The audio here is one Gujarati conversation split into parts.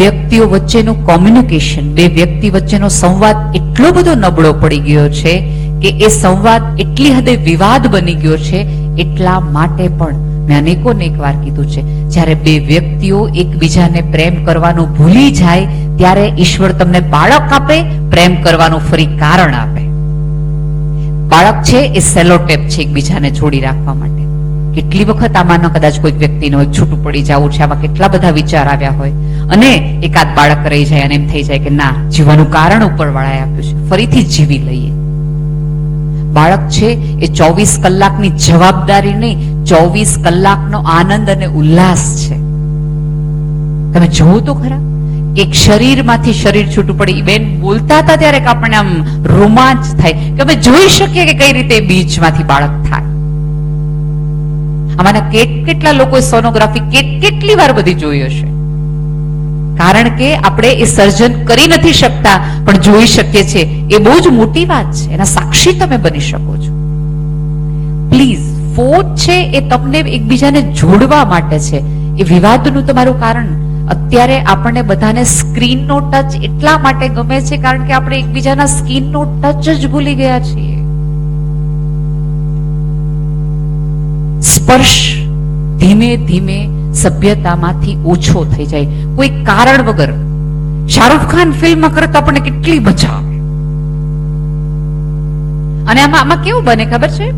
વ્યક્તિઓ વચ્ચેનું કોમ્યુનિકેશન બે વ્યક્તિ વચ્ચેનો સંવાદ એટલો બધો નબળો પડી ગયો છે કે એ સંવાદ એટલી હદે વિવાદ બની ગયો છે એટલા માટે પણ મેં અનેકોને એકવાર કીધું છે, જ્યારે બે વ્યક્તિઓ એકબીજાને પ્રેમ કરવાનું ભૂલી જાય, ત્યારે ઈશ્વર તમને બાળક આપે, પ્રેમ કરવાનું ફરી કારણ આપે. બાળક છે એ સેલોટેપ છે એકબીજાને જોડી રાખવા માટે. કેટલી વખત આમાંનો કદાચ કોઈક વ્યક્તિનો એક છૂટું પડી જવું છે, આમાં કેટલા બધા વિચાર આવ્યા હોય. અને એકાદ બાળક રહી જાય અને એમ થઈ જાય કે ના, જીવવાનું કારણ ઉપર વાળાએ આપ્યું છે. ફરીથી જીવી લઈએ. બાળક છે એ ચોવીસ કલાકની જવાબદારી નહીં, ચોવીસ કલાકનો આનંદ અને ઉલ્લાસ છે. તમે જોવો તો ખરા. એક શરીરમાંથી શરીર છૂટું પડી, બેન બોલતા હતા ત્યારે આપણને આમ રોમાંચ થાય. કે અમે જોઈ શકીએ કે કઈ રીતે બીચમાંથી બાળક આમાંના કેટ કેટલા લોકોએ સોનોગ્રાફી કેટ કેટલી વાર બધી જોઈ હશે? કારણ કે આપણે એ સર્જન કરી નથી શકતા, પણ જોઈ શકીએ છીએ. એ બહુ જ મોટી વાત છે. એના સાક્ષી તમે બની શકો છો. પ્લીઝ ફોજ છે એ તમને એકબીજાને જોડવા માટે છે. એ વિવાદનું તમારું કારણ. અત્યારે આપણને બધાને સ્ક્રીનનો ટચ એટલા માટે ગમે છે, કારણ કે આપણે એકબીજાના સ્કીનનો ટચ જ ભૂલી ગયા છીએ. સ્પર્શ ધીમે ધીમે સભ્યતામાંથી ઓછો થઈ જાય. કોઈ કારણ વગર. શાહરૂખ ખાન ફિલ્મ કરતા આપણને કેટલી મજા અને આમાં આમાં કેવું બને ખબર છે?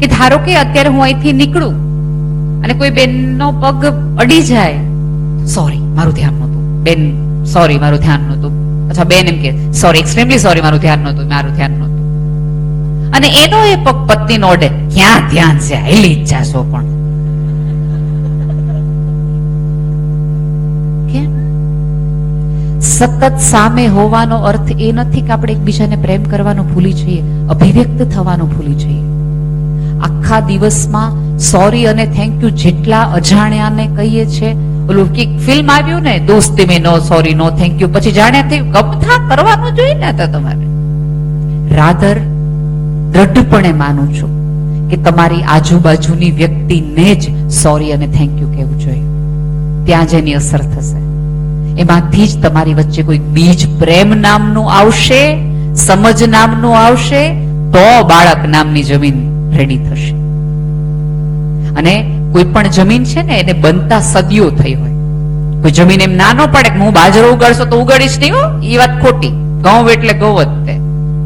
કે ધારો કે અત્યારે હું અહીંથી નીકળું અને કોઈ બેનનો પગ અડી જાય સોરી મારું ધ્યાન નહોતું. બેન સોરી મારું ધ્યાન નહોતું. અચ્છા, બેન એમ કે સોરી એક્સ્ટ્રીમલી સોરી મારું ધ્યાન નહોતું, મારું ધ્યાન નહોતું. અને એનો એ પગ પત્નીનો અડે ક્યાં ધ્યાન છે? હેલી ઈચ્છા છો પણ સતત સામે હોવાનો અર્થ એ નથી કે આપણે એકબીજાને પ્રેમ કરવાનું ભૂલી જઈએ, અભિવ્યક્ત થવાનું ભૂલી જઈએ. આખા દિવસમાં સોરી અને થેન્ક યુ જેટલા અજાણ્યાને કહીએ છે, ઓલું કે ફિલ્મ આવ્યું ને, દોસ્તી મેં no sorry, no thank you પછી જાણ્યા થયું ગમથા કરવાનું જોઈએ ને તમારે. રાધર દ્રઢપણે માનું છું કે તમારી આજુબાજુની વ્યક્તિને જ સોરી અને થેન્ક યુ કહેવું જોઈએ. ત્યાં જ એની અસર થશે. એમાંથી જ તમારી વચ્ચે કોઈ બીજ પ્રેમ નામનું આવશે, સમજ નામનું આવશે, તો બાળક નામની જમીન રેડી થશે. અને કોઈ પણ જમીન છે ને, એને બનતા સદીઓ થઈ હોય. કોઈ જમીન એમ નાનો પડે કે હું બાજરો ઉગાડશો તો ઉગાડીશ નહીં હો એ વાત ખોટી. ઘઉં એટલે ઘઉં જ તે.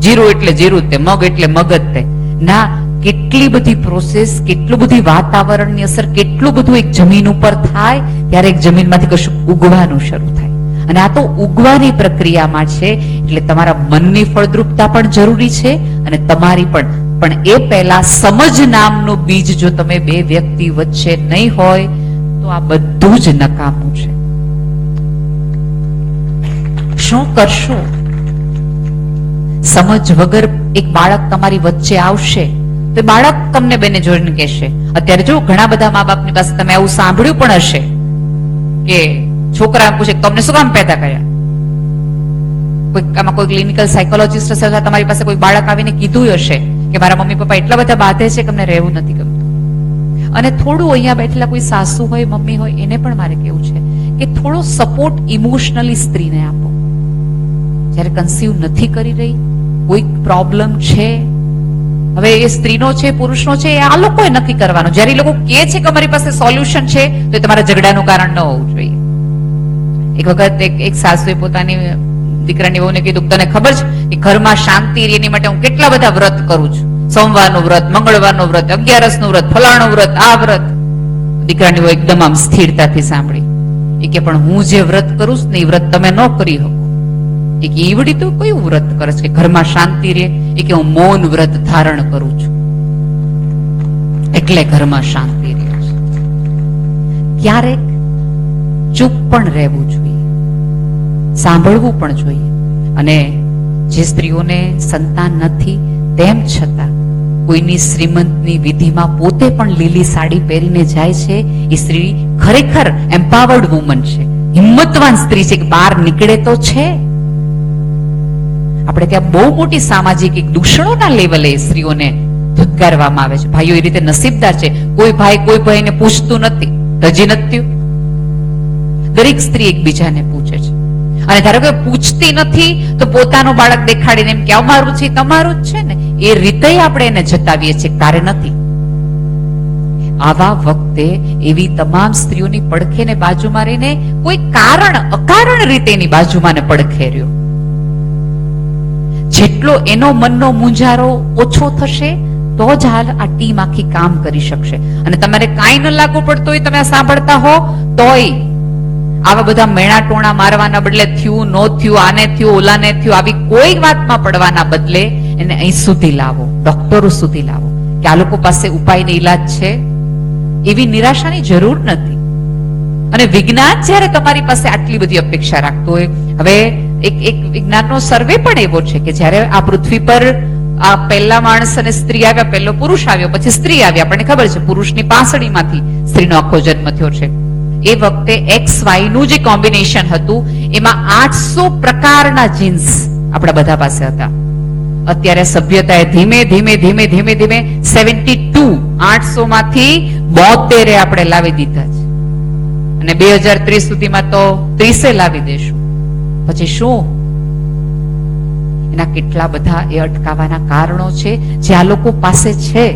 જીરું એટલે જીરું તે, મગ એટલે મગજ તે. ના, કેટલી બધી પ્રોસેસ કેટલું બધી વાતાવરણની અસર, કેટલું બધું એક જમીન ઉપર થાય, ત્યારે એક જમીનમાંથી કશું ઉગવાનું શરૂ થાય. અને આ તો ઉગવાની પ્રક્રિયામાં છે, એટલે તમારા મનની ફળદ્રુપતા પણ જરૂરી છે, અને તમારી પણ પણ એ પહેલા સમજ નામનું બીજ જો તમે બે વ્યક્તિ વચ્ચે નહીં હોય, તો આ બધું જ નકામું છે. શું કરશો? સમજ વગર એક બાળક તમારી વચ્ચે આવશે, તો બાળક તમને બેને જોઈને કહેશે. અત્યારે જો ઘણા બધા મા બાપની પાસે તમે આવું સાંભળ્યું પણ હશે કે છોકરા પૂછે તમને શું કામ પેદા કર્યા? કોઈ આમાં કોઈ ક્લિનિકલ સાયકોલોજીસ્ટ હશે, અથવા તમારી પાસે કોઈ બાળક આવીને કીધું હશે કે મારા મમ્મી પપ્પા એટલા બધા બાધે છે કે અમને રહેવું નથી ગમતું. અને થોડું અહીંયા બેઠેલા કોઈ સાસુ હોય, મમ્મી હોય, એને પણ મારે કેવું છે કે થોડો સપોર્ટ ઇમોશનલી સ્ત્રીને આપો. જ્યારે કન્સીવ નથી કરી રહી કોઈક પ્રોબ્લેમ છે? હવે એ સ્ત્રીનો છે, પુરુષનો છે, એ આ લોકોએ નક્કી કરવાનું. જ્યારે એ લોકો કહે છે કે અમારી પાસે સોલ્યુશન છે, તો એ તમારા ઝઘડાનું કારણ ન હોવું જોઈએ. એક વખત એક એક સાસુએ પોતાની દીકરાની વહુને કીધું તને ખબર છે કે ઘરમાં શાંતિ રહે એની માટે હું કેટલા બધા વ્રત કરું છું? સોમવારનું વ્રત, મંગળવારનું વ્રત, અગિયારસનું વ્રત, ફલાણું વ્રત, આ વ્રત. દીકરાની વહુ એકદમ આમ સ્થિરતાથી સાંભળી. એ કે, પણ હું જે વ્રત કરું છું ને એ વ્રત તમે ન કરી શકો એ કે ઈવડી તો કયું વ્રત કરે છે, ઘરમાં શાંતિ રહે, એ કે હું મૌન વ્રત ધારણ કરું છું. એટલે ઘરમાં શાંતિ રહે છે. ક્યારેક ચૂપ પણ રહેવું જોઈએ. સાંભળવું પણ જોઈએ. અને જે સ્ત્રીઓને સંતાન નથી, તેમ છતાં કોઈની શ્રીમંતની વિધિમાં પોતે પણ લીલી સાડી પહેરીને જાય છે, એ સ્ત્રી ખરેખર એમ્પાવર્ડ વુમન છે. હિંમતવાન સ્ત્રી છે કે બહાર નીકળે તો છે. આપણે ત્યાં બહુ મોટી સામાજિક એક દૂષણોના લેવલે સ્ત્રીઓને ધુતકારવામાં આવે છે. ભાઈઓ, એ રીતે નસીબદાર છે. કોઈ ભાઈ કોઈ ભાઈને પૂછતું નથી. હજી નથી દરેક સ્ત્રી એકબીજાને પૂછે છે. અને ધારો કે પૂછતી નથી, તો પોતાનું બાળક દેખાડીને એમ કે અમારું છે, તમારું જ છે ને? એ રીતે આપણે એને જતાવીએ છીએ. તારે નથી. આવા વખતે એવી તમામ સ્ત્રીઓની પડખેને બાજુમાં રહીને કોઈ કારણ, અકારણ રીતે એની બાજુમાં પડખે રહ્યો. જેટલો એનો મનનો મૂંઝારો ઓછો થશે, તો જ હાલ આ ટીમ આખી કામ કરી શકશે. અને તમારે કાંઈ ન લાગુ પડતું હોય તમે સાંભળતા હો, તોય આવા બધા મેણા ટોણા મારવાના બદલે થયું, નો થયું, આને થયું, ઓલાને થયું, આવી કોઈ વાતમાં પડવાના બદલે એને અહીં સુધી લાવો, ડોક્ટરો સુધી લાવો. કે આ લોકો પાસે ઉપાયને ઈલાજ છે? એવી નિરાશાની જરૂર નથી. અને વિજ્ઞાન જ્યારે તમારી પાસે આટલી બધી અપેક્ષા રાખતું હોય, હવે એક વિજ્ઞાનનો સર્વે પણ એવો છે કે જ્યારે આ પૃથ્વી પર આ પહેલા માણસ અને સ્ત્રી આવ્યા, પહેલો પુરુષ આવ્યો, પછી સ્ત્રી આવી. આપણને ખબર છે, પુરુષની પાસળીમાંથી સ્ત્રીનો આખો જન્મ થયો છે. એ વખતે એક્સ વાયનું જે કોમ્બિનેશન હતું, એમાં આઠસો પ્રકારના જીન્સ આપણા બધા પાસે હતા. અત્યારે સભ્યતાએ ધીમે ધીમે ધીમે ધીમે ધીમે સેવન્ટી ટુ આઠસો માંથી બોતેરે આપણે લાવી દીધા છે. અને બે હજાર ત્રીસ સુધીમાં તો ત્રીસે લાવી દેશું. પછી શું? એના કેટલા બધા એ અટકાવવાના કારણો છે જે આ લોકો પાસે છે.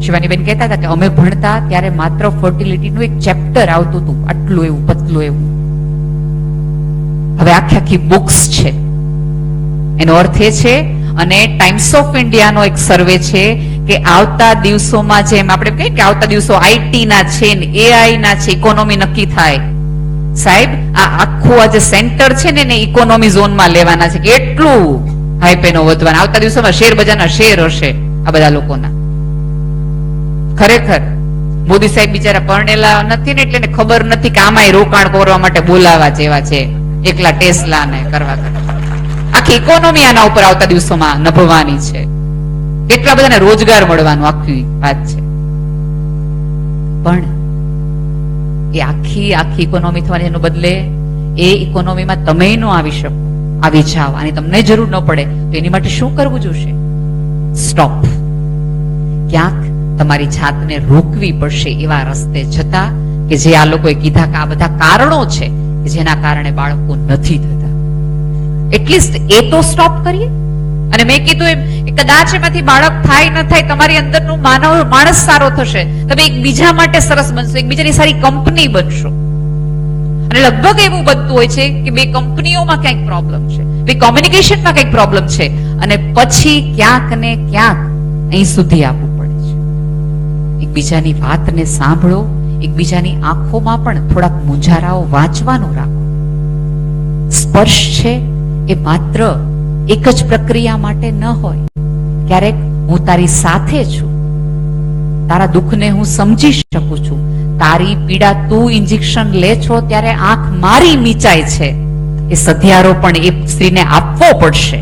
શિવાનીબેન કહેતા હતા કે અમે ભણતા ત્યારે માત્ર ફર્ટિલિટીનું એક ચેપ્ટર આવતું હતું, આટલું એવું, પતલું એવું. હવે આખી આખી બુક્સ છે. એનો અર્થ એ છે અને ટાઈમ્સ ઓફ ઇન્ડિયાનો એક સર્વે છે કે આવતા દિવસોમાં જેમ આપણે કહીએ કે આવતા દિવસો આઈટી ના છે ને એઆઈ ના છે ઇકોનોમી નક્કી થાય. સાહેબ, આ આખું આ જે સેન્ટર છે ને, એને ઇકોનોમી ઝોનમાં લેવાના છે. કે એટલું હાઈપેનો વધવાના. આવતા દિવસોમાં શેર બજારના શેર હશે આ બધા લોકોના. ખરેખર, મોદી સાહેબ બિચારા પરણેલા નથી ને, એટલે ખબર નથી કે આમાં રોકાણ કરવા માટે બોલાવા જેવા છે. એકલા ટેસ્લા ને કરવા કરવા આખી ઇકોનોમી આના ઉપર આવતા દિવસોમાં નભવાની છે. કેટલા બધાને રોજગાર મળવાનું આખી વાત છે. પણ એ આખી આખી ઇકોનોમી થવાની એનું બદલે એ ઇકોનોમીમાં તમે ન આવી શકો, આવી જાઓ. અને તમને જરૂર ન પડે તો એની માટે શું કરવું જોશે? સ્ટોપ ક્યાંક તમારી જાતને રોકવી પડશે એવા રસ્તે જતા કે જે આ લોકોએ કીધા કે આ બધા કારણો છે કે જેના કારણે બાળકો નથી થતા. એટલીસ્ટ એ તો સ્ટોપ કરીએ. અને મેં કીધું એમ કદાચ એમાંથી બાળક થાય, ન થાય, તમારી અંદરનું માનવ માણસ સારો થશે. તમે એકબીજા માટે સરસ બનશો, એકબીજાની સારી કંપની બનશો. અને લગભગ એવું બનતું હોય છે કે બે કંપનીઓમાં ક્યાંક પ્રોબ્લેમ છે, બે કોમ્યુનિકેશનમાં કંઈક પ્રોબ્લેમ છે. અને પછી ક્યાંક ને ક્યાંક અહીં સુધી આવવું પડે છે. એકબીજાની વાતને સાંભળો, એકબીજાની આંખોમાં પણ થોડાક મુંજારાઓ વાંચવાનું રાખો. સ્પર્શ છે એ માત્ર એક જ પ્રક્રિયા માટે ન હોય. ક્યારેક હું તારી સાથે છું. તારા દુઃખને હું સમજી શકું છું. તારી પીડા તું ઇન્જેક્શન લે છો ત્યારે આંખ મારી મીચાય છે. એ સધિયારો પણ એ સ્ત્રીને આપવો પડશે.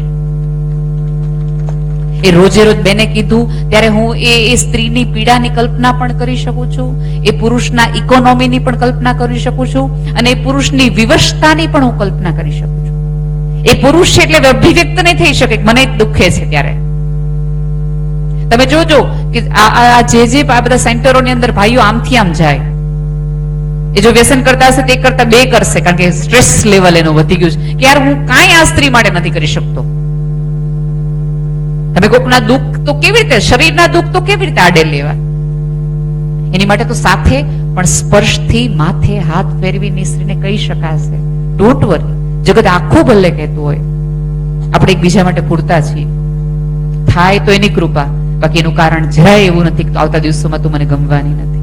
એ રોજે રોજ બેને કીધું, ત્યારે હું એ એ સ્ત્રીની પીડાની કલ્પના પણ કરી શકું છું. એ પુરુષના ઇકોનોમીની પણ કલ્પના કરી શકું છું. અને એ પુરુષની વિવશતાની પણ હું કલ્પના કરી શકું એ પુરુષ છે એટલે અભિવ્યક્ત નહીં થઈ શકે મને દુખે છે ત્યારે. તમે જોજો કે આ જે જે આ બધા સેન્ટરોની અંદર ભાઈઓ આમથી આમ જાય. એ જો વ્યસન કરતા હશે તે કરતા બે કરશે, કારણ કે સ્ટ્રેસ લેવલ એનું વધી ગયું છે. કે યાર હું કાંઈ આ સ્ત્રી માટે નથી કરી શકતો. તમે કોકના દુઃખ તો કેવી રીતે, શરીરના દુઃખ તો કેવી રીતે આડે લેવા? એની માટે તો સાથે, પણ સ્પર્શથી માથે હાથ ફેરવીને સ્ત્રીને કહી શકાશે. ડોન્ટ વરી જગત આખું ભલે કહેતું હોય. આપણે એકબીજા માટે પૂરતા છીએ. થાય તો એની કૃપા. બાકી એનું કારણ જરાય એવું નથી આવતા દિવસોમાં તું મને ગમવાની નથી.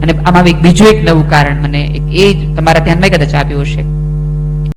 અને આમાં એક બીજું એક નવું કારણ મને એક એ તમારા ધ્યાનમાં કદાચ આપ્યું હશે.